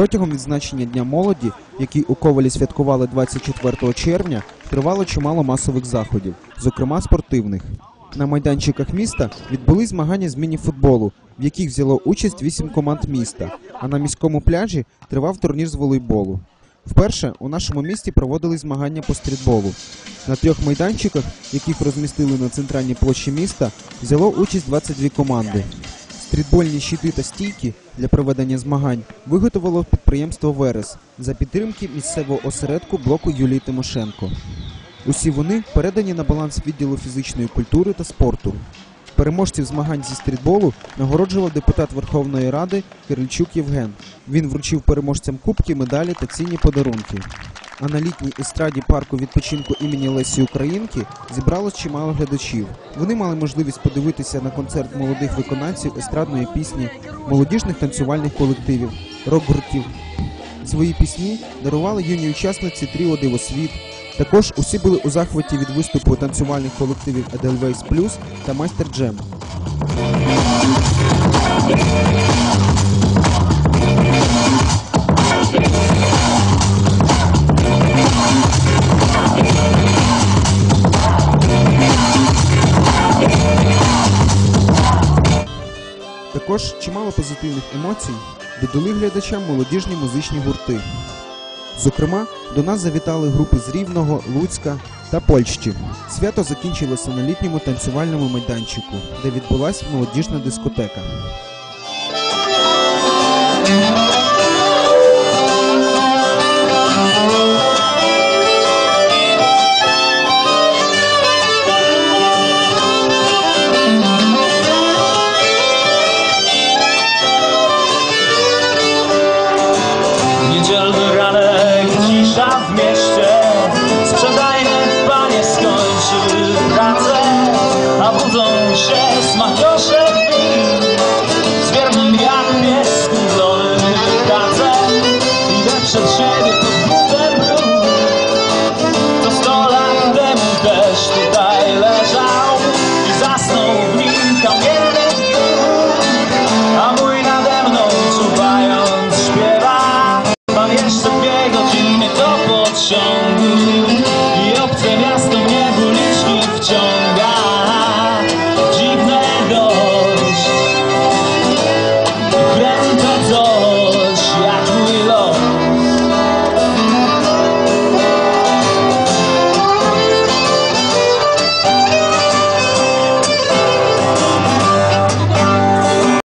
Протягом відзначення Дня молоді, який у Ковалі святкували 24 червня, тривало чимало масових заходів, зокрема спортивних. На майданчиках міста відбулись змагання з міні-футболу, в яких взяло участь вісім команд міста. А на міському пляжі тривав турнір з волейболу. Вперше у нашому місті проводили змагання по стрітболу. На трьох майданчиках, яких розмістили на центральній площі міста, взяло участь 22 команди. Стрітбольні щити та стійки для проведення змагань виготовило підприємство Верес за підтримки місцевого осередку блоку Юлії Тимошенко. Усі вони передані на баланс відділу фізичної культури та спорту. Переможців змагань зі стрітболу нагороджував депутат Верховної Ради Кирильчук Євген. Він вручив переможцям кубки, медалі та цінні подарунки. А на літній естраді парку відпочинку імені Лесі Українки зібралось чимало глядачів. Вони мали можливість подивитися на концерт молодих виконавців естрадної пісні, молодіжних танцювальних колективів, рок-гуртів. Свої пісні дарували юні учасниці тріо Дивосвіт. Також усі були у захваті від виступу танцювальних колективів Edelweiss Plus та Майстер Джем. Також чимало позитивних емоцій додали глядачам молодіжні музичні гурти. Зокрема, до нас завітали групи з Рівного, Луцька та Польщі. Свято закінчилося на літньому танцювальному майданчику, де відбулася молодіжна дискотека. Well.